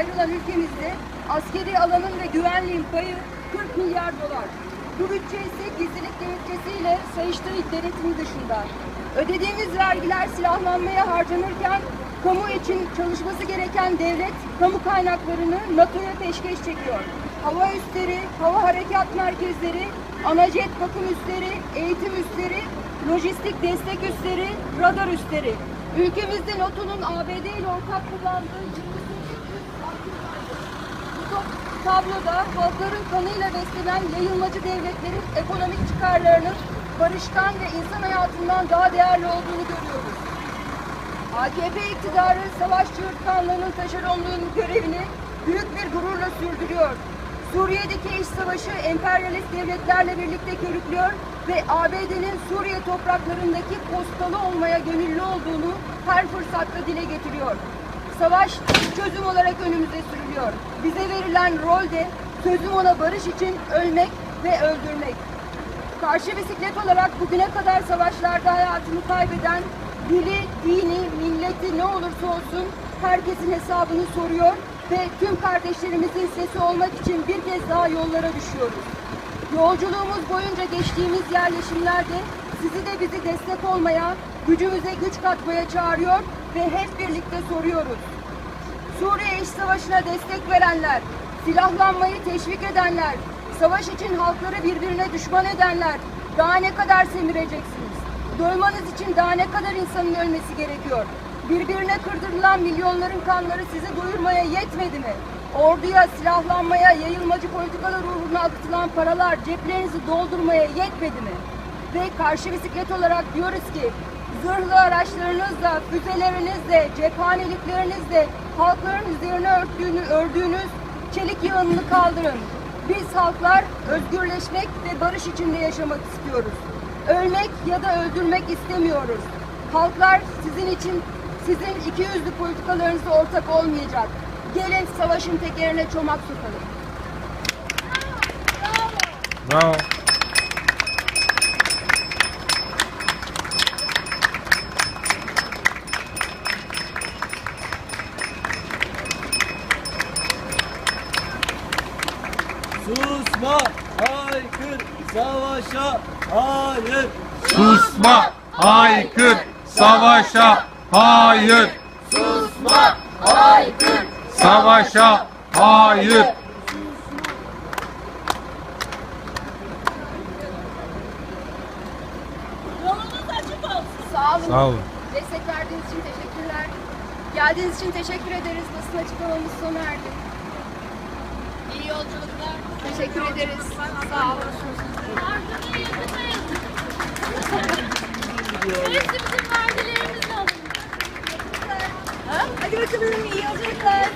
ayrılan ülkemizde askeri alanın ve güvenliğin payı 40 milyar dolar. Bu bütçe ise gizlilik gerekçesiyle Sayıştay denetimi dışında. Ödediğimiz vergiler silahlanmaya harcanırken kamu için çalışması gereken devlet kamu kaynaklarını NATO'ya peşkeş çekiyor. Hava üsleri, hava harekat merkezleri, anajet bakım üsleri, eğitim üsleri, lojistik destek üsleri, radar üsleri. Ülkemizde NATO'nun ABD ile ortak kullandığı tabloda halkların kanıyla beslenen yayılmacı devletlerin ekonomik çıkarlarının barıştan ve insan hayatından daha değerli olduğunu görüyoruz. AKP iktidarı savaşçı yurtkanlığının taşeronluğunun görevini büyük bir gururla sürdürüyor. Suriye'deki iç savaşı emperyalist devletlerle birlikte körüklüyor ve ABD'nin Suriye topraklarındaki postalı olmaya gönüllü olduğunu her fırsatta dile getiriyor. Savaş çözüm olarak önümüze sürülüyor. Bize verilen rol de çözüm ona barış için ölmek ve öldürmek. Karşı bisiklet olarak bugüne kadar savaşlarda hayatını kaybeden dili, dini, milleti ne olursa olsun herkesin hesabını soruyor ve tüm kardeşlerimizin sesi olmak için bir kez daha yollara düşüyoruz. Yolculuğumuz boyunca geçtiğimiz yerleşimlerde sizi de bizi destek olmaya, gücümüze güç katmaya çağırıyor ve hep birlikte soruyoruz. Suriye iç savaşına destek verenler, silahlanmayı teşvik edenler, savaş için halkları birbirine düşman edenler daha ne kadar semireceksiniz? Doymanız için daha ne kadar insanın ölmesi gerekiyor? Birbirine kırdırılan milyonların kanları sizi doyurmaya yetmedi mi? Orduya, silahlanmaya, yayılmacı politikalar uğruna akıtılan paralar ceplerinizi doldurmaya yetmedi mi? Ve karşı bisiklet olarak diyoruz ki zırhlı araçlarınızla, füzelerinizle, cephaneliklerinizle halkların üzerine örttüğünü, ördüğünüz çelik yığınını kaldırın. Biz halklar özgürleşmek ve barış içinde yaşamak istiyoruz. Ölmek ya da öldürmek istemiyoruz. Halklar sizin için sizin iki yüzlü politikalarınızda ortak olmayacak. Gelin savaşın tekerine çomak sokalım. Bravo. Susma, haykır, savaşa, hayır. Susma, haykır, savaşa, hayır. Susma, haykır. Savaşa, hayır. Yolunuz açık olsun. Sağ olun. Sağ olun. Destek verdiğiniz için teşekkürler. Geldiğiniz için teşekkür ederiz. Basın açıklamamız sona erdi. İyi yolculuklar. Teşekkür ederiz. Sağ olun. Hepsi bizim vergilerimizi alın. Hadi bakalım iyi yolculuklar.